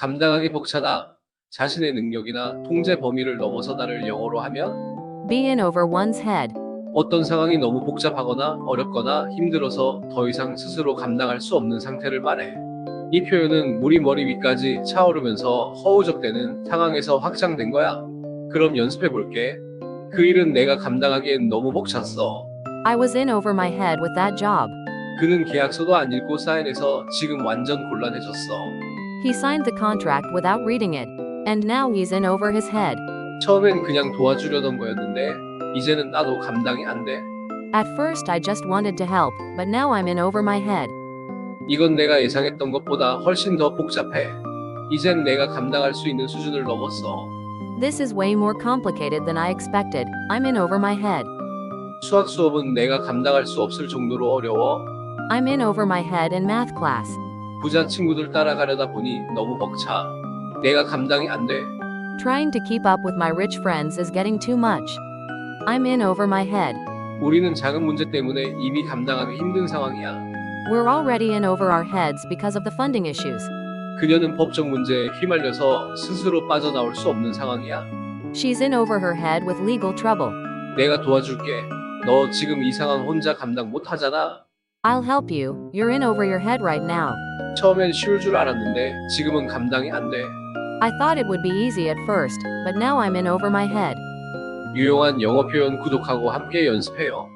감당하기 벅차다. 자신의 능력이나 통제 범위를 넘어서다를 영어로 하면 Be in over one's head. 어떤 상황이 너무 복잡하거나 어렵거나 힘들어서 더 이상 스스로 감당할 수 없는 상태를 말해. 이 표현은 물이 머리 위까지 차오르면서 허우적대는 상황에서 확장된 거야. 그럼 연습해 볼게. 그 일은 내가 감당하기엔 너무 벅찼어. I was in over my head with that job. 그는 계약서도 안 읽고 사인해서 지금 완전 곤란해졌어. He signed the contract without reading it. And now he's in over his head. 처음엔 그냥 도와주려던 거였는데 이제는 나도 감당이 안 돼. At first, I just wanted to help, but now I'm in over my head. 이건 내가 예상했던 것보다 훨씬 더 복잡해. 이젠 내가 감당할 수 있는 수준을 넘었어. This is way more complicated than I expected. I'm in over my head. 수학 수업은 내가 감당할 수 없을 정도로 어려워. I'm in over my head in math class. 부자 친구들 따라가려다 보니 너무 벅차. 내가 감당이 안 돼. Trying to keep up with my rich friends is getting too much. I'm in over my head. 우리는 작은 문제 때문에 이미 감당하기 힘든 상황이야. We're already in over our heads because of the funding issues. 그녀는 법적 문제에 휘말려서 스스로 빠져나올 수 없는 상황이야. She's in over her head with legal trouble. 내가 도와줄게. 너 지금 이 상황 혼자 감당 못 하잖아. I'll help you. You're in over your head right now. 처음엔 쉬울 줄 알았는데 지금은 감당이 안 돼. I thought it would be easy at first, but now I'm in over my head. 유용한 영어 표현 구독하고 함께 연습해요.